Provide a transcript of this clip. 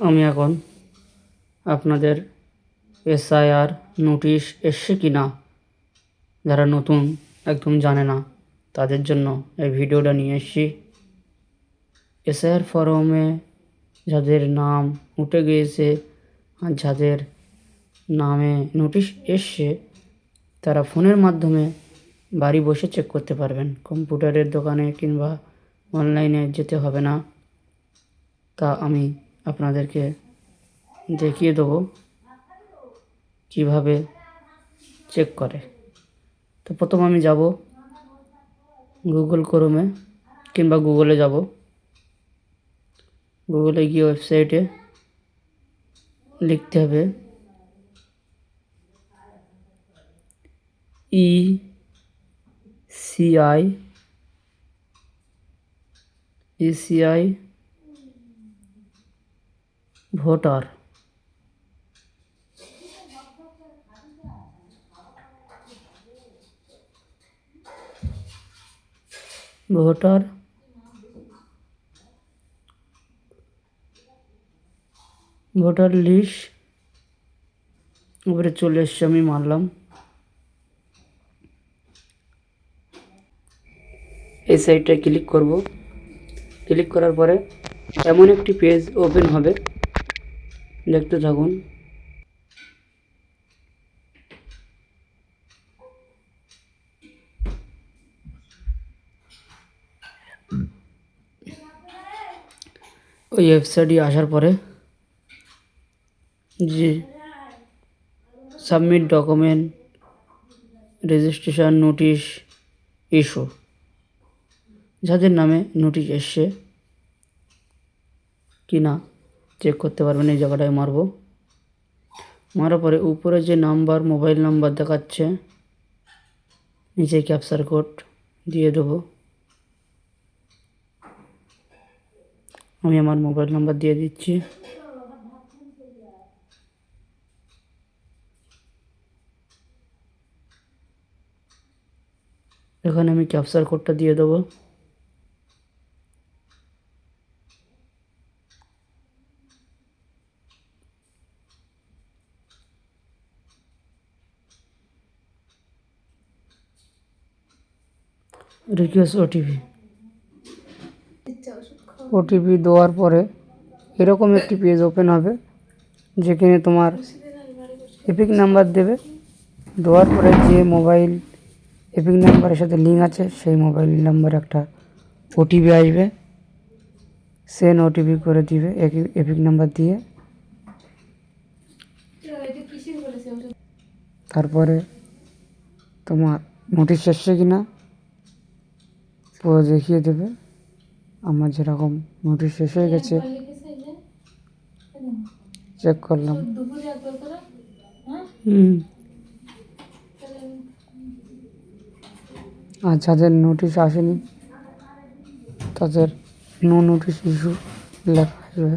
আমি এখন আপনাদের এসআইআর নোটিশ এসছে কি না, যারা নতুন একদম জানে না, তাদের জন্য এই ভিডিওটা নিয়ে এসেছি। এসআইআর ফরমে যাদের নাম উঠে গিয়েছে আর যাদের নামে নোটিশ এসছে, তারা ফোনের মাধ্যমে বাড়ি বসে চেক করতে পারবেন। কম্পিউটারের দোকানে কিংবা অনলাইনে যেতে হবে না। তা আমি আপনাদেরকে দেখিয়ে দেবো কীভাবে চেক করে। তো প্রথম আমি যাব গুগল ক্রোমে কিংবা গুগলে যাব। গুগলে গিয়ে ওয়েবসাইটে লিখতে হবে E CI ECI voter. Voter. Voter list. উপরে চলে এসছে, আমি মারলাম। এই সাইটটায় ক্লিক করব। ক্লিক করার পরে এমন একটি পেজ ওপেন হবে। দেখতে থাকুন। ওই ওয়েবসাইটে আসার পরে যে submit document registration notice issue যাদের নামে নোটিশ এসছে কি না চেক করতে পারবেন এই জায়গাটায় মারবো। মারার পরে উপরে যে নাম্বার মোবাইল নাম্বার দেখাচ্ছে, নিচে ক্যাপচার কোড দিয়ে দেবো। আমি আমার মোবাইল নাম্বার দিয়ে দিচ্ছি। এখানে আমি ক্যাপচার কোডটা দিয়ে দেবো। রিকোয়েস্ট ওটিপি ওটিপি দেওয়ার পরে এরকম একটি পেজ ওপেন হবে যেখানে তোমার এপিক নাম্বার দেবে। দেওয়ার পরে যে মোবাইল এপিক নাম্বারের সাথে লিঙ্ক আছে সেই মোবাইল নাম্বারে একটা ওটিপি আসবে। সেন ওটিপি করে দিবে এপিক নাম্বার দিয়ে। তারপরে তোমার নোটিশ এসছে কি না পুরো দেখিয়ে দেবে। আমার যেরকম নোটিশ শেষ হয়ে গেছে চেক করলাম। আর যাদের নোটিশ আসেনি, তাদের নো নোটিশ ইস্যু লেখা আসবে